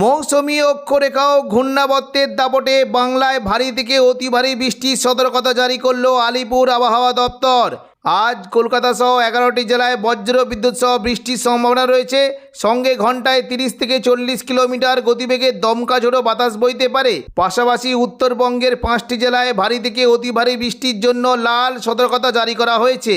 মৌসুমী অক্ষরেখা ও ঘূর্ণাবর্তের দাপটে বাংলায় ভারী থেকে অতি ভারী বৃষ্টির সতর্কতা জারি করল আলিপুর আবহাওয়া দপ্তর। আজ কলকাতা সহ এগারোটি জেলায় বজ্র বিদ্যুৎ সহ বৃষ্টির সম্ভাবনা রয়েছে। সঙ্গে ঘন্টায় তিরিশ থেকে চল্লিশ কিলোমিটার গতিবেগে দমকা ঝোড়ো বাতাস বইতে পারে। পাশাপাশি উত্তরবঙ্গের পাঁচটি জেলায় ভারী থেকে অতি ভারী বৃষ্টির জন্য লাল সতর্কতা জারি করা হয়েছে।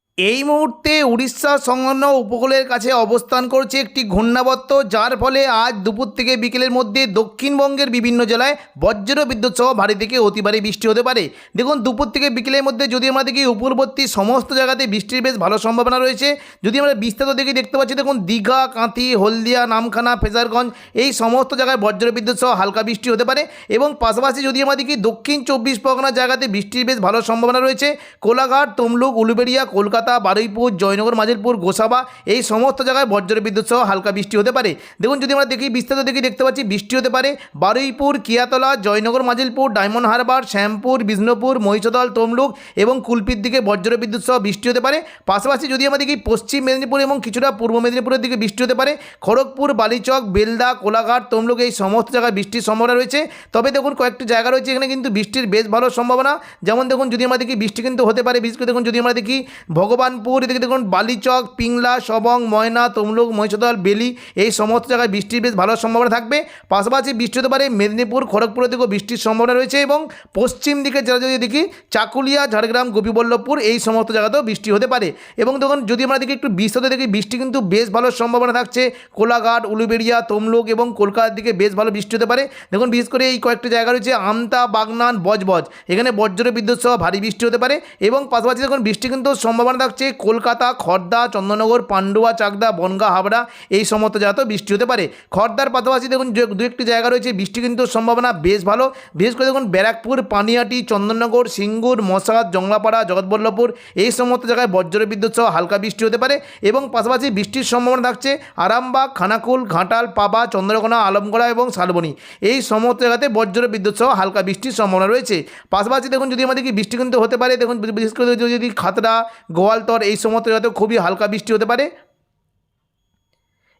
এই মুহূর্তে উড়িষ্যা সংলগ্ন উপকূলের কাছে অবস্থান করছে একটি ঘূর্ণাবর্ত, যার ফলে আজ দুপুর থেকে বিকেলের মধ্যে দক্ষিণবঙ্গের বিভিন্ন জেলায় বজ্র বিদ্যুৎ সহ ভারী থেকে অতি ভারী বৃষ্টি হতে পারে। দেখুন, দুপুর থেকে বিকেলের মধ্যে যদি আমরা দেখি উপরবর্তী সমস্ত জায়গাতে বৃষ্টির বেশ ভালো সম্ভাবনা রয়েছে। যদি আমরা বিস্তারিত দেখে, দেখতে পাচ্ছি, দেখুন, দীঘা, কাঁথি, হলদিয়া, নামখানা, ফেজারগঞ্জ, এই সমস্ত জায়গায় বজ্র বিদ্যুৎ সহ হালকা বৃষ্টি হতে পারে। এবং পাশাপাশি যদি আমরা দেখি দক্ষিণ চব্বিশ পরগনা জায়গাতে বৃষ্টির বেশ ভালো সম্ভাবনা রয়েছে। কোলাঘাট, তমলুক, উলুবেড়িয়া, কলকাতা বারুইপুর, জয়নগর মাজিলপুর গোসাবা, এই সমস্ত জায়গায় বজ্র বিদ্যুৎ সহ হালকা বৃষ্টি হতে পারে। দেখুন, যদি আমরা দেখি, বিস্তারিত দেখি দেখতে পাচ্ছি, বৃষ্টি হতে পারে বারুইপুর, কিয়াতলা, জয়নগর মাজিলপুর ডায়মন্ড হারবার, শ্যামপুর, বিষ্ণুপুর, মহিষদল, তমলুক এবং কুলপির দিকে বজ্র বিদ্যুৎ সহ বৃষ্টি হতে পারে। পাশাপাশি যদি আমরা দেখি, পশ্চিম মেদিনীপুর এবং কিছুটা পূর্ব মেদিনীপুরের দিকে বৃষ্টি হতে পারে। খড়গপুর, বালিচক, বেলদা, কোলাঘাট, তমলুক এই সমস্ত জায়গায় বৃষ্টির সম্ভাবনা রয়েছে। তবে দেখুন, কয়েকটি জায়গা রয়েছে, এখানে কিন্তু বৃষ্টির বেশ ভালো সম্ভাবনা। যেমন দেখুন, যদি আমরা দেখি, বৃষ্টি কিন্তু হতে পারে, বিশেষ করে দেখুন, যদি আমরা দেখি ভগবানপুর, এদিকে দেখুন বালিচক, পিংলা, সবং, ময়না, তমলুক, মহিষদল, বেলি, এই সমস্ত জায়গায় বৃষ্টির বেশ ভালো সম্ভাবনা থাকবে। পাশাপাশি বৃষ্টি হতে পারে মেদিনীপুর, খড়গপুরের দিকেও বৃষ্টির সম্ভাবনা রয়েছে এবং পশ্চিম দিকে যারা যদি দেখি, চাকুলিয়া, ঝাড়গ্রাম, গোপীবল্লভপুর, এই সমস্ত জায়গাতেও বৃষ্টি হতে পারে। এবং দেখুন, যদি আমরা দেখি একটু বিস্তৃত দেখি, বৃষ্টি কিন্তু বেশ ভালো সম্ভাবনা থাকছে। কোলাঘাট, উলুবেড়িয়া, তমলুক এবং কলকাতার দিকে বেশ ভালো বৃষ্টি হতে পারে। দেখুন, বিশেষ করে এই কয়েকটি জায়গা রয়েছে, আমতা, বাগনান, বজবজ। এখানে বজ্র বিদ্যুৎ সহ ভারী বৃষ্টি হতে পারে এবং পাশাপাশি দেখুন, বৃষ্টি কিন্তু সম্ভাবনা থাকছে কলকাতা খড়দা চন্দননগর, পান্ডুয়া, চাকদা, বনগা, হাবড়া এই সমস্ত জায়গাতেও বৃষ্টি হতে পারে। খর্দার পাশাপাশি দেখুন দু একটি জায়গা রয়েছে, বৃষ্টি কিন্তু সম্ভাবনা বেশ ভালো। বিশেষ করে দেখুন ব্যারাকপুর, পানিয়াটি, চন্দননগর, সিঙ্গুর, মশাদ, জংলাপাড়া, জগৎবল্লভপুর এই সমস্ত জায়গায় বজ্র বিদ্যুৎ সহ হালকা বৃষ্টি হতে পারে এবং পাশাপাশি বৃষ্টির সম্ভাবনা থাকছে আরামবাগ, খানাকুল, ঘাটাল, পাবা, চন্দ্রকোনা, আলমগড়া এবং শালবনী। এই সমস্ত জায়গাতে বজ্র বিদ্যুৎ সহ হালকা বৃষ্টির সম্ভাবনা রয়েছে। পাশাপাশি দেখুন যদি আমাদের কি বৃষ্টি কিন্তু হতে পারে, দেখুন বিশেষ করে যদি খাতড়া গোয়ালতর এই সমস্ত জায়গাতে খুবই হালকা বৃষ্টি হতে পারে।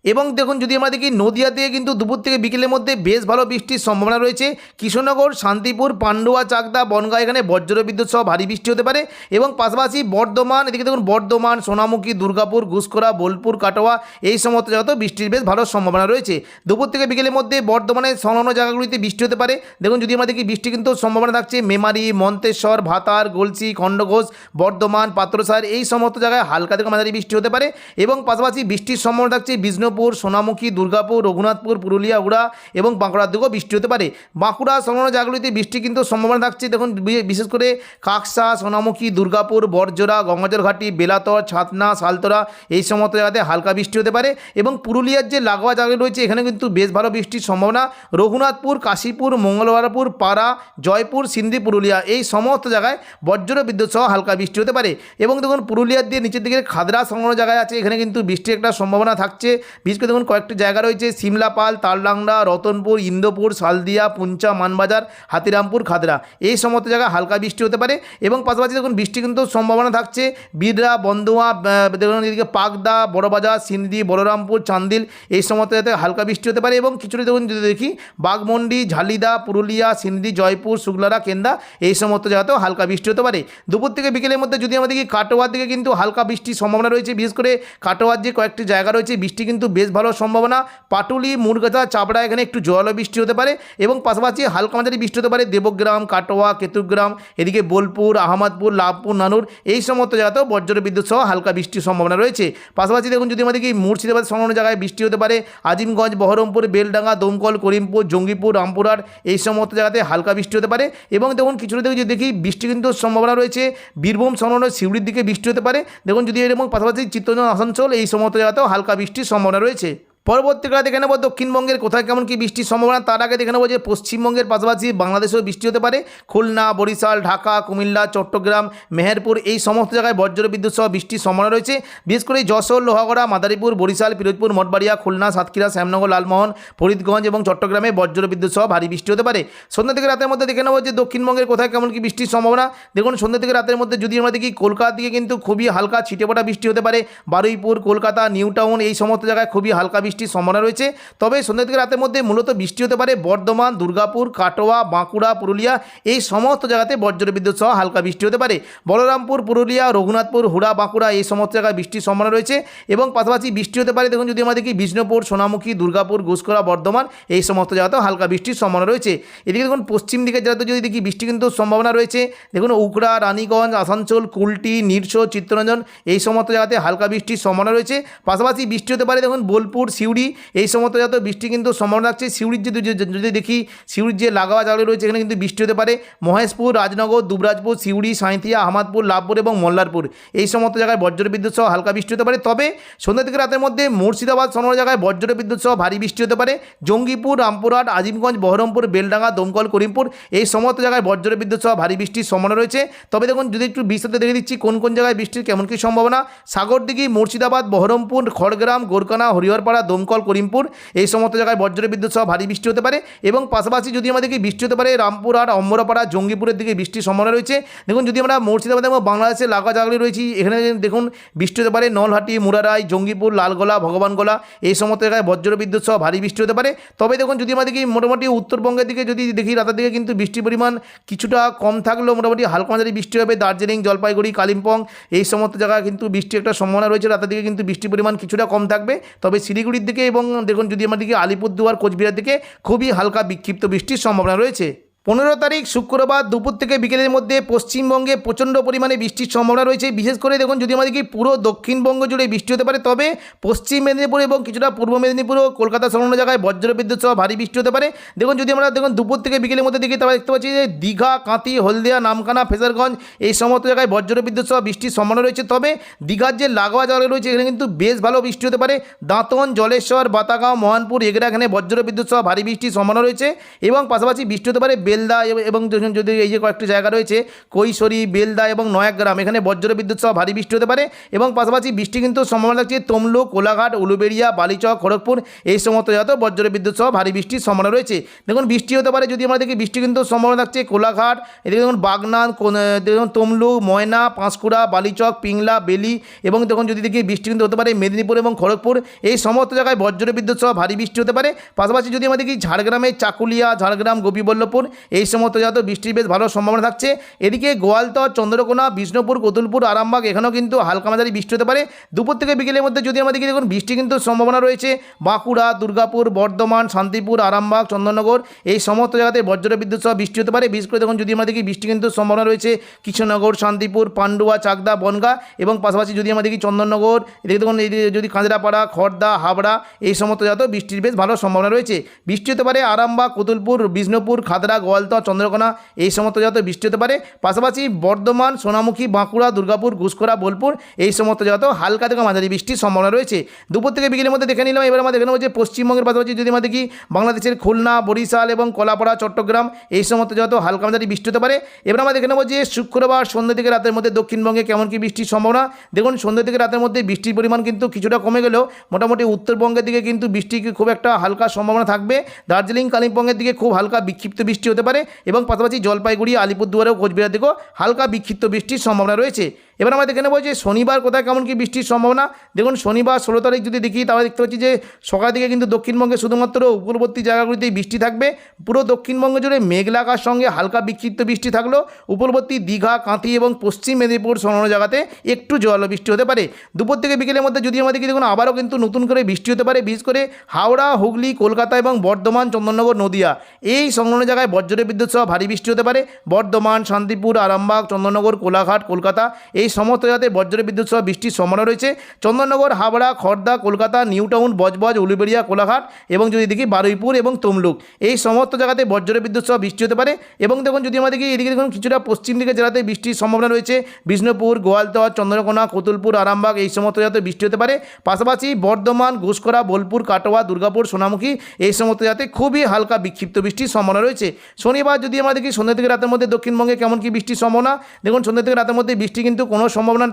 এবং দেখুন যদি আমরা দেখি নদিয়াতে কিন্তু দুপুর থেকে বিকেলের মধ্যে বেশ ভালো বৃষ্টির সম্ভাবনা রয়েছে। কৃষ্ণনগর, শান্তিপুর, পান্ডুয়া, চাকদা, বনগাঁ, এখানে বজ্র বিদ্যুৎ সহ ভারী বৃষ্টি হতে পারে এবং পাশাপাশি বর্ধমান, এদিকে দেখুন বর্ধমান, সোনামুখী, দুর্গাপুর ঘুসকরা বোলপুর, কাটোয়া এই সমস্ত জায়গাতেও বৃষ্টির বেশ ভালো সম্ভাবনা রয়েছে। দুপুর থেকে বিকেলের মধ্যে বর্ধমানের সংলগ্ন জায়গাগুলিতে বৃষ্টি হতে পারে। দেখুন যদি আমরা দেখি বৃষ্টি কিন্তু সম্ভাবনা থাকছে মেমারি, মন্তেশ্বর, ভাতার, গলসি, খণ্ডঘোষ, বর্ধমান, পাত্রসার এই সমস্ত জায়গায় হালকা থেকে মাঝারি বৃষ্টি হতে পারে এবং পাশাপাশি বৃষ্টির সম্ভাবনা থাকছে বিষ্ণুপুর সোনামুখী, দুর্গাপুর, রঘুনাথপুর, পুরুলিয়া, উড়া এবং বাঁকুড়ার দিকেও বৃষ্টি হতে পারে। বাঁকুড়া, সংলগ্ন জায়গাগুলিতে বৃষ্টি কিন্তু সম্ভাবনা থাকছে। দেখুন বিশেষ করে কাকসা, সোনামুখী, দুর্গাপুর বরজোড়া গঙ্গাজল ঘাটি বেলাতর, ছাতনা সালতরা এই সমস্ত জায়গাতে হালকা বৃষ্টি হতে পারে এবং পুরুলিয়ার যে লাগোয়া জায়গা রয়েছে, এখানে কিন্তু বেশ ভালো বৃষ্টির সম্ভাবনা। রঘুনাথপুর, কাশীপুর, মঙ্গলবারপুর, পাড়া, জয়পুর, সিন্ধি, পুরুলিয়া এই সমস্ত জায়গায় বজ্র বিদ্যুৎ সহ হালকা বৃষ্টি হতে পারে। এবং দেখুন, পুরুলিয়ার দিয়ে নিচের দিকে খাদরা সংলগ্ন জায়গায় আছে, এখানে কিন্তু বৃষ্টির একটা সম্ভাবনা থাকছে। বিশেষ করে দেখুন কয়েকটি জায়গা রয়েছে সিমলাপাল তালডাংরা রতনপুর ইন্দোপুর সালদিয়া পুঞ্চা মানবাজার হাতিরামপুর খাদরা। এই সমস্ত জায়গায় হালকা বৃষ্টি হতে পারে এবং পাশাপাশি দেখুন বৃষ্টি কিন্তু সম্ভাবনা থাকছে। বিদরা বন্দুয়া আহ, দেখুন এদিকে পাকদা বড়বাজার সিন্ধি বলরামপুর চান্দিল এই সমস্ত জায়গাতে হালকা বৃষ্টি হতে পারে এবং কিছুটা দেখুন যদি দেখি বাঘমন্ডি ঝালিদা পুরুলিয়া সিন্ধি জয়পুর শুক্লারা কেন্দা এই সমস্ত জায়গাতেও হালকা বৃষ্টি হতে পারে। দুপুর থেকে বিকেলের মধ্যে যদি আমরা দেখি কাটোয়ার দিকে কিন্তু হালকা বৃষ্টির সম্ভাবনা রয়েছে। বিশেষ করে কাটোয়ার যে কয়েকটি জায়গা রয়েছে বৃষ্টি কিন্তু বেশ ভালো সম্ভাবনা। পাটুলি মুরগাছা চাপড়া এখানে একটু জলও বৃষ্টি হতে পারে এবং পাশাপাশি হালকা মাঝারি বৃষ্টি হতে পারে দেবগ্রাম, কাটোয়া, কেতুগ্রাম, এদিকে বোলপুর, আহমদপুর, লাভপুর, নানুর এই সমস্ত জায়গাতেও বজ্র বিদ্যুৎ সহ হালকা বৃষ্টির সম্ভাবনা রয়েছে। পাশাপাশি দেখুন যদি আমাদের কি মুর্শিদাবাদ সংলগ্ন জায়গায় বৃষ্টি হতে পারে, আজিমগঞ্জ, বহরমপুর, বেলডাঙ্গা, দমকল, করিমপুর, জঙ্গিপুর, রামপুরহাট এই সমস্ত জায়গাতে হালকা বৃষ্টি হতে পারে এবং দেখুন কিছুটা যদি দেখি বৃষ্টি কিন্তু সম্ভাবনা রয়েছে, বীরভূম সংলগ্ন সিউড়ির দিকে বৃষ্টি হতে পারে। দেখুন যদি এরকম পাশাপাশি চিত্তরঞ্জন, আসানসোল এই সমস্ত জায়গাতেও হালকা বৃষ্টির সম্ভাবনা রয়েছে পরবর্তীকালে দেখে নেব দক্ষিণবঙ্গের কোথায় কেমন কি বৃষ্টির সম্ভাবনা। তার আগে দেখে নেব যে পশ্চিমবঙ্গের পাশাপাশি বাংলাদেশেও বৃষ্টি হতে পারে। খুলনা, বরিশাল, ঢাকা, কুমিল্লা, চট্টগ্রাম, মেহেরপুর এই সমস্ত জায়গায় বজ্র বিদ্যুৎ সহ বৃষ্টির সম্ভাবনা রয়েছে। বিশেষ করে যশোর, লোহাগড়া, মাদারীপুর, বরিশাল পিরোজপুর মঠবাড়িয়া, খুলনা, সাতক্ষীরা, শ্যামনগর, লালমোহন, ফরিদগঞ্জ এবং চট্টগ্রামে বজ্র বিদ্যুৎ সহ ভারী বৃষ্টি হতে পারে। সন্ধ্যা থেকে রাতের মধ্যে দেখে নেব যে দক্ষিণবঙ্গের কোথায় কেমন কি বৃষ্টির সম্ভাবনা। দেখুন, সন্ধ্যা থেকে রাতের মধ্যে যদি আমরা দেখি কলকাতা দিকে কিন্তু খুবই হালকা ছিটেপোটা বৃষ্টি হতে পারে। বারুইপুর, কলকাতা নিউ টাউন এই সমস্ত জায়গায় খুবই হালকা বৃষ্টির সম্ভাবনা রয়েছে। তবে সন্ধ্যা থেকে রাতের মধ্যে মূলত বৃষ্টি হতে পারে বর্ধমান, দুর্গাপুর, কাটোয়া, বাঁকুড়া, পুরুলিয়া, এই সমস্ত জায়গাতে বজ্র বিদ্যুৎ সহ হালকা বৃষ্টি হতে পারে। বলরামপুর, পুরুলিয়া, রঘুনাথপুর, হুড়া, বাঁকুড়া এই সমস্ত জায়গায় বৃষ্টির সম্ভাবনা রয়েছে এবং পাশাপাশি বৃষ্টি হতে পারে দেখুন যদি আমরা দেখি বিষ্ণুপুর, সোনামুখী, দুর্গাপুর ঘুষকরা বর্ধমান এই সমস্ত জায়গাতেও হালকা বৃষ্টির সম্ভাবনা রয়েছে। এদিকে দেখুন পশ্চিম দিকের জায়গাতে যদি দেখি বৃষ্টি কিন্তু সম্ভাবনা রয়েছে। দেখুন উকড়া, রানীগঞ্জ, আসানসোল, কুলটি, নিরসো, চিত্তরঞ্জন এই সমস্ত জায়গাতে হালকা বৃষ্টির সম্ভাবনা রয়েছে। পাশাপাশি বৃষ্টি হতে পারে দেখুন বোলপুর সিউড়ি, এই সমস্ত জায়গাতে বৃষ্টি কিন্তু সম্ভাবনা রাখছে সিউড়ির যদি যদি দেখি, সিউড়ির যে লাগাওয়া জায়গা রয়েছে, এখানে কিন্তু বৃষ্টি হতে পারে। মহেশপুর, রাজনগর, দুবরাজপুর, সিউড়ি, সাঁইথিয়া, আহমদপুর, লাভপুর এবং মল্লারপুর। এই সমস্ত জায়গায় বজ্র বিদ্যুৎ সহ হালকা বৃষ্টি হতে পারে। তবে সন্ধ্যা থেকে রাতের মধ্যে মুর্শিদাবাদ সমস্ত জায়গায় বজ্র বিদ্যুৎ সহ ভারী বৃষ্টি হতে পারে। জঙ্গিপুর, রামপুরহাট, আজিমগঞ্জ, বহরমপুর, বেলডাঙ্গা, দমকল, করিমপুর, এই সমস্ত জায়গায় বজ্র বিদ্যুৎ সহ ভারী বৃষ্টির সম্ভাবনা রয়েছে। তবে দেখুন, যদি একটু বিস্তারিত দেখে দিচ্ছি, কোন কোন জায়গায় বৃষ্টির কেমন কী সম্ভাবনা? সাগরদিঘি, মুর্শিদাবাদ, বহরমপুর, খড়গ্রাম গোরকানা হরিহরপাড়া দমকল, করিমপুর, এই সমস্ত জায়গায় বজ্র বিদ্যুৎ সহ ভারী বৃষ্টি হতে পারে এবং পাশাপাশি যদি আমাদেরকে বৃষ্টি হতে পারে রামপুরহাট অম্বরপাড়া জঙ্গিপুরের দিকে বৃষ্টির সম্ভাবনা রয়েছে। দেখুন, যদি আমরা মুর্শিদাবাদ এবং বাংলাদেশের লাগা জায়গায় রয়েছি, এখানে দেখুন, বৃষ্টি হতে পারে, নলহাটি, মুরারাই, জঙ্গিপুর, লালগোলা, ভগবানগোলা, এই সমস্ত জায়গায় বজ্র বিদ্যুৎ সহ ভারী বৃষ্টি হতে পারে। তবে দেখুন, যদি দেখি মোটামুটি উত্তরবঙ্গের দিকে যদি দেখি রাতের দিকে কিন্তু বৃষ্টির পরিমাণ কিছুটা কম থাকলেও মোটামুটি হালকা মাঝারি বৃষ্টি হবে। দার্জিলিং, জলপাইগুড়ি, কালিম্পং, এই সমস্ত জায়গায় কিন্তু বৃষ্টি একটা সম্ভাবনা রয়েছে। রাতের দিকে কিন্তু বৃষ্টির পরিমাণ কিছুটা কম থাকবে। তবে শিলিগুড়ির দিকে এবং দেখুন যদি আমার দিকে আলিপুরদুয়ার, কোচবিহার দিকে খুবই হালকা বিক্ষিপ্ত বৃষ্টির সম্ভাবনা রয়েছে। পনেরো তারিখ শুক্রবার দুপুর থেকে বিকেলের মধ্যে পশ্চিমবঙ্গে প্রচণ্ড পরিমাণে বৃষ্টির সম্ভাবনা রয়েছে। বিশেষ করে দেখুন, যদি আমাদের কি পুরো দক্ষিণবঙ্গ জুড়ে বৃষ্টি হতে পারে, তবে পশ্চিম মেদিনীপুর এবং কিছুটা পূর্ব মেদিনীপুর ও কলকাতা সংলগ্ন জায়গায় বজ্র বিদ্যুৎ সহ ভারী বৃষ্টি হতে পারে। দেখুন, যদি আমরা দেখুন, দুপুর থেকে বিকেলের মধ্যে দেখি, তাহলে দেখতে পাচ্ছি যে দীঘা কাঁতি হলদিয়া নামখানা ফেজারগঞ্জ, এই সমস্ত জায়গায় বজ্র বিদ্যুৎ সহ বৃষ্টির সম্ভাবনা রয়েছে। তবে দীঘার যে লাগোয়া জায়গা রয়েছে, এখানে কিন্তু বেশ ভালো বৃষ্টি হতে পারে। দাঁতন, জলেশ্বর, বাতাগাঁও, মহানপুর এগুলো এখানে বজ্র বিদ্যুৎ সহ ভারী বৃষ্টির সম্ভাবনা রয়েছে এবং পাশাপাশি বৃষ্টি হতে পারে বেলদা এবং- যদি এই যে কয়েকটি জায়গা রয়েছে, কৈশোরী, বেলদা এবং নয়াগ্রাম, এখানে বজ্র বিদ্যুৎ সহ ভারী বৃষ্টি হতে পারে এবং পাশাপাশি বৃষ্টি কিন্তু সম্ভাবনা থাকছে তমলুক, কোলাঘাট, উলুবেড়িয়া, বালিচক, খড়গপুর, এই সমস্ত জায়গাতেও বজ্র বিদ্যুৎ সহ ভারী বৃষ্টির সম্ভাবনা রয়েছে। দেখুন, বৃষ্টি হতে পারে, যদি আমরা দেখি, বৃষ্টি কিন্তু সম্ভাবনা থাকছে কোলাঘাট, এদিকে দেখুন, বাগনান দেখুন, তমলুক, ময়না, পাঁশকুড়া, বালিচক, পিংলা, বেলি এবং দেখুন, যদি দেখি, বৃষ্টি কিন্তু হতে পারে মেদিনীপুর এবং খড়গপুর, এই সমস্ত জায়গায় বজ্র বিদ্যুৎ সহ ভারী বৃষ্টি হতে পারে। পাশাপাশি যদি আমরা দেখি, ঝাড়গ্রামে চাকুলিয়া, ঝাড়গ্রাম, গোপীবল্লভপুর এই সমস্ত জায়গাতেও বৃষ্টির বেশ ভালো সম্ভাবনা থাকছে। এদিকে গোয়ালতর, চন্দ্রকোনা, বিষ্ণুপুর, কতুলপুর, আরামবাগ, এখানেও কিন্তু হালকা মাঝারি বৃষ্টি হতে পারে। দুপুর থেকে বিকেলের মধ্যে যদি আমরা দেখি দেখুন, বৃষ্টি কিন্তু সম্ভাবনা রয়েছে। বাঁকুড়া, দুর্গাপুর, বর্ধমান, শান্তিপুর, আরামবাগ, চন্দননগর, এই সমস্ত জায়গাতে বজ্র বিদ্যুৎ সহ বৃষ্টি হতে পারে। বিশেষ করে দেখুন, যদি আমরা দেখি বৃষ্টি কিন্তু সম্ভাবনা রয়েছে কৃষ্ণনগর শান্তিপুর, পান্ডুয়া, চাকদা, বনগা এবং পাশাপাশি যদি আমরা দেখি চন্দননগর, এদিকে দেখুন যদি কাঁচরাপাড়া খড়দা হাবড়া, এই সমস্ত জায়গাতেও বৃষ্টির বেশ ভালো সম্ভাবনা রয়েছে। বৃষ্টি হতে পারে আরামবাগ, কতুলপুর, বিষ্ণুপুর, খাদরা গোয়ালতর চন্দ্রকোনা এই সমস্ত জায়গাতে বৃষ্টি হতে পারে। পাশাপাশি বর্ধমান, সোনামুখী, বাঁকুড়া, দুর্গাপুর ঘুষকরা বোলপুর এই সমস্ত জায়গাতেও হালকা থেকে মাঝারি বৃষ্টির সম্ভাবনা রয়েছে। দুপুর থেকে বিকেলের মধ্যে দেখে নিলাম, এবার আমরা দেখে নেব যে পশ্চিমবঙ্গের পাশাপাশি যদি আমরা দেখি বাংলাদেশের খুলনা, বরিশাল এবং কলাপাড়া, চট্টগ্রাম এই সমস্ত জায়গাতেও হালকা মাঝারি বৃষ্টি হতে পারে। এবার আমরা দেখে নেব যে শুক্রবার সন্ধ্যা থেকে রাতের মধ্যে দক্ষিণবঙ্গে কেমন কি বৃষ্টির সম্ভাবনা। দেখুন, সন্ধ্যা থেকে রাতের মধ্যে বৃষ্টির পরিমাণ কিন্তু কিছুটা কমে গেলেও মোটামুটি উত্তরবঙ্গের দিকে কিন্তু বৃষ্টি খুব একটা হালকা সম্ভাবনা থাকবে। দার্জিলিং, কালিম্পংয়ের দিকে খুব হালকা বিক্ষিপ্ত বৃষ্টি হতে পারে এবং পাশাপাশি জলপাইগুড়ি আলিপুরদুয়ারেও কোচবিহার দিকেও হালকা বিক্ষিপ্ত বৃষ্টির সম্ভাবনা রয়েছে। এবার আমরা দেখে নেব যে শনিবার কোথায় কেমন কি বৃষ্টির সম্ভাবনা। দেখুন, শনিবার ষোলো তারিখ যদি দেখি, তাহলে দেখতে পাচ্ছি যে সকাল থেকে কিন্তু দক্ষিণবঙ্গে শুধুমাত্র উপকূলবর্তী জায়গাগুলিতেই বৃষ্টি থাকবে। পুরো দক্ষিণবঙ্গ জুড়ে মেঘলা আকাশ সঙ্গে হালকা বিক্ষিপ্ত বৃষ্টি থাকলেও উপকূলবর্তী দীঘা, কাঁথি এবং পশ্চিম মেদিনীপুর সংলগ্ন জায়গাতে একটু জল বৃষ্টি হতে পারে। দুপুর থেকে বিকেলের মধ্যে যদি আমাদের দেখুন, আবারও কিন্তু নতুন করে বৃষ্টি হতে পারে। বিশেষ করে হাওড়া, হুগলি, কলকাতা এবং বর্ধমান, চন্দননগর, নদিয়া। এই সংলগ্ন জায়গায় বজ্র বজ্র বিদ্যুৎ সহ ভারী বৃষ্টি হতে পারে। বর্ধমান, শান্তিপুর, আরামবাগ চন্দননগর কোলাঘাট, কলকাতা এই সমস্ত জায়গাতে বজ্র বিদ্যুৎ সহ বৃষ্টির সম্ভাবনা রয়েছে। চন্দননগর হাবড়া খড়দা কলকাতা নিউ টাউন বজবজ, উলুবেড়িয়া, কোলাঘাট এবং যদি দেখি বারুইপুর এবং তমলুক এই সমস্ত জায়গাতে বজ্র বিদ্যুৎ সহ বৃষ্টি হতে পারে। এবং দেখুন যদি আমাদেরকে এদিকে দেখুন কিছুটা পশ্চিম দিকে জেলাতে বৃষ্টির সম্ভাবনা রয়েছে। বিষ্ণুপুর, গোয়ালতর, চন্দ্রকোনা, কোতুলপুর, আরামবাগ এই সমস্ত জায়গাতে বৃষ্টি হতে পারে। পাশাপাশি বর্ধমান ঘুষকরা বোলপুর, কাটোয়া, দুর্গাপুর, সোনামুখী এই সমস্ত জায়গাতে খুবই হালকা বিক্ষিপ্ত বৃষ্টির সম্ভাবনা রয়েছে। শনিবার যদি আমরা দেখি সন্ধ্যা থেকে রাতের মধ্যে দক্ষিণবঙ্গে কেমন কি বৃষ্টির সম্ভাবনা, দেখুন সন্ধ্যা থেকে রাতের মধ্যে বৃষ্টি কিন্তু কোনো সম্ভাবনা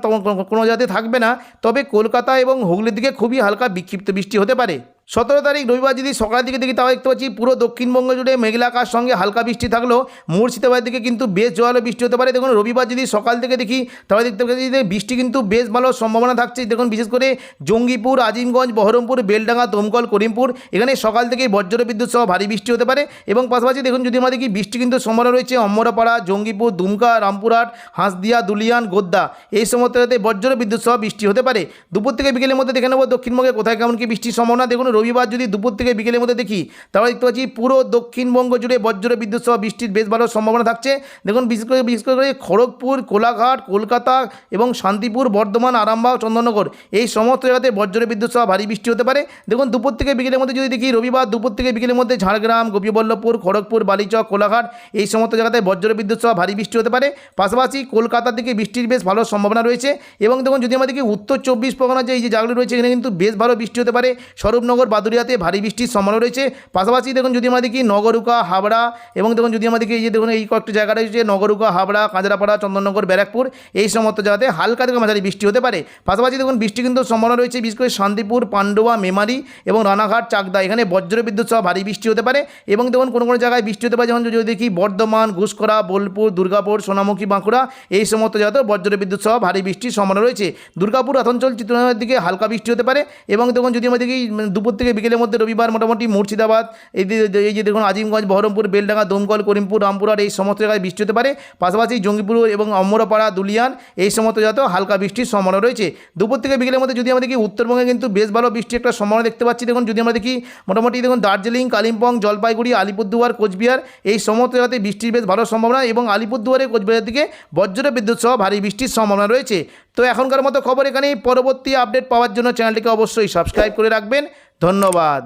কোনো জায়গাতে থাকবে না, তবে কলকাতা এবং হুগলির দিকে খুবই হালকা বিক্ষিপ্ত বৃষ্টি হতে পারে। সতেরো তারিখ রবিবার যদি সকালের দিকে দেখি, তাও দেখতে পাচ্ছি পুরো দক্ষিণবঙ্গ জুড়ে মেঘলা আকাশ সঙ্গে হালকা বৃষ্টি থাকলেও মুর্শিদাবাদের দিকে কিন্তু বেশ জোয়ালো বৃষ্টি হতে পারে। দেখুন, রবিবার যদি সকাল থেকে দেখি তাহলে দেখতে পাচ্ছি যে বৃষ্টি কিন্তু বেশ ভালো সম্ভাবনা থাকছে। দেখুন, বিশেষ করে জঙ্গিপুর, আজিমগঞ্জ, বহরমপুর, বেলডাঙ্গা, দমকল, করিমপুর, এখানে সকাল থেকে বজ্র বিদ্যুৎ সহ ভারী বৃষ্টি হতে পারে এবং পাশাপাশি দেখুন, যদি আমরা দেখি, বৃষ্টি কিন্তু সম্ভাবনা রয়েছে অম্মরাপাড়া জঙ্গিপুর, দুমকা, রামপুরহাট, হাঁসদিয়া, দুলিয়ান গোদ্দা এই সমস্ত বজ্র বিদ্যুৎ সহ বৃষ্টি হতে পারে। দুপুর থেকে বিকেলের মধ্যে দেখে নেব দক্ষিণবঙ্গে কোথায় কেমন কি বৃষ্টির সম্ভাবনা। দেখুন রবিবার যদি দুপুর থেকে বিকেলের মধ্যে দেখি, তাহলে দেখতে পাচ্ছি পুরো দক্ষিণবঙ্গ জুড়ে বজ্র বিদ্যুৎ সহ বৃষ্টির বেশ ভালো সম্ভাবনা থাকছে। দেখুন, বিশেষ করে বিশেষ করে খড়গপুর, কোলাঘাট, কলকাতা এবং শান্তিপুর, বর্ধমান, আরামবাগ, চন্দননগর, এই সমস্ত জায়গাতে বজ্র বিদ্যুৎ সহ ভারী বৃষ্টি হতে পারে। দেখুন, দুপুর থেকে বিকেলের মধ্যে যদি দেখি, রবিবার দুপুর থেকে বিকেলের মধ্যে ঝাড়গ্রাম, গোপীবল্লভপুর, খড়গপুর, বালিচক, কোলাঘাট, এই সমস্ত জায়গাতে বজ্র বিদ্যুৎ সহ ভারী বৃষ্টি হতে পারে। পাশাপাশি কলকাতার দিকে বৃষ্টির বেশ ভালো সম্ভাবনা রয়েছে এবং দেখুন, যদি আমাদেরকে উত্তর চব্বিশ পরগনা যে এই যে জায়গাগুলো রয়েছে, এখানে কিন্তু বেশ ভালো বৃষ্টি হতে পারে। স্বরূপনগর বাদুরিয়াতে ভারী বৃষ্টির সম্ভাবনা রয়েছে। পাশাপাশি দেখুন যদি আমরা দেখি নগরুকা, হাবড়া এবং দেখুন যদি আমাদেরকে এই যে দেখুন এই কয়েকটি জায়গা রয়েছে, নগরুকা, হাবড়া, কাঁচরাপাড়া, চন্দননগর, ব্যারাকপুর, এই সমস্ত জায়গাতে হালকা থেকে মাঝারি বৃষ্টি হতে পারে। পাশাপাশি দেখুন বৃষ্টি কিন্তু সম্ভাবনা রয়েছে, বিশেষ করে শান্তিপুর, পান্ডুয়া, মেমারি এবং রানাঘাট, চাকদা, এখানে বজ্র বিদ্যুৎ সহ ভারী বৃষ্টি হতে পারে এবং দেখুন কোনো কোনো জায়গায় বৃষ্টি হতে পারে, যেমন যদি দেখি বর্ধমান ঘুষকরা বোলপুর, দুর্গাপুর, সোনামুখী, বাঁকুড়া, এই সমস্ত জায়গাতেও বজ্র বিদ্যুৎ সহ ভারী বৃষ্টির সম্ভাবনা রয়েছে। দুর্গাপুর আসানসোল চিত্রনগরের দিকে হালকা বৃষ্টি হতে পারে এবং দেখুন যদি আমরা দেখি দুপুর থেকে বিকেলের মধ্যে রবিবার মোটামুটি মুর্শিদাবাদ এই এই যে দেখুন আজিমগঞ্জ, বহরমপুর, বেলডাঙ্গা, দমকল, করিমপুর, রামপুরহাট, এই সমস্ত জায়গায় বৃষ্টি হতে পারে। পাশাপাশি জঙ্গিপুর এবং অম্মরপাড়া দুলিয়ান, এই সমস্ত জায়গাতেও হালকা বৃষ্টির সম্ভাবনা রয়েছে। দুপুর থেকে বিকেলের মধ্যে যদি আমরা দেখি, উত্তরবঙ্গে কিন্তু বেশ ভালো বৃষ্টি একটা সম্ভাবনা দেখতে পাচ্ছি। দেখুন, যদি আমরা দেখি, মোটামুটি দেখুন দার্জিলিং, কালিম্পং, জলপাইগুড়ি, আলিপুরদুয়ার, কোচবিহার, এই সমস্ত জায়গাতে বৃষ্টির বেশ ভালো সম্ভাবনা এবং আলিপুরদুয়ারে কোচবিহার দিকে বজ্র বিদ্যুৎ সহ ভারী বৃষ্টির সম্ভাবনা রয়েছে। তো এখনকার মতো খবর এখানেই। পরবর্তী আপডেট পাওয়ার জন্য চ্যানেলটিকে অবশ্যই সাবস্ক্রাইব করে রাখবেন। ধন্যবাদ।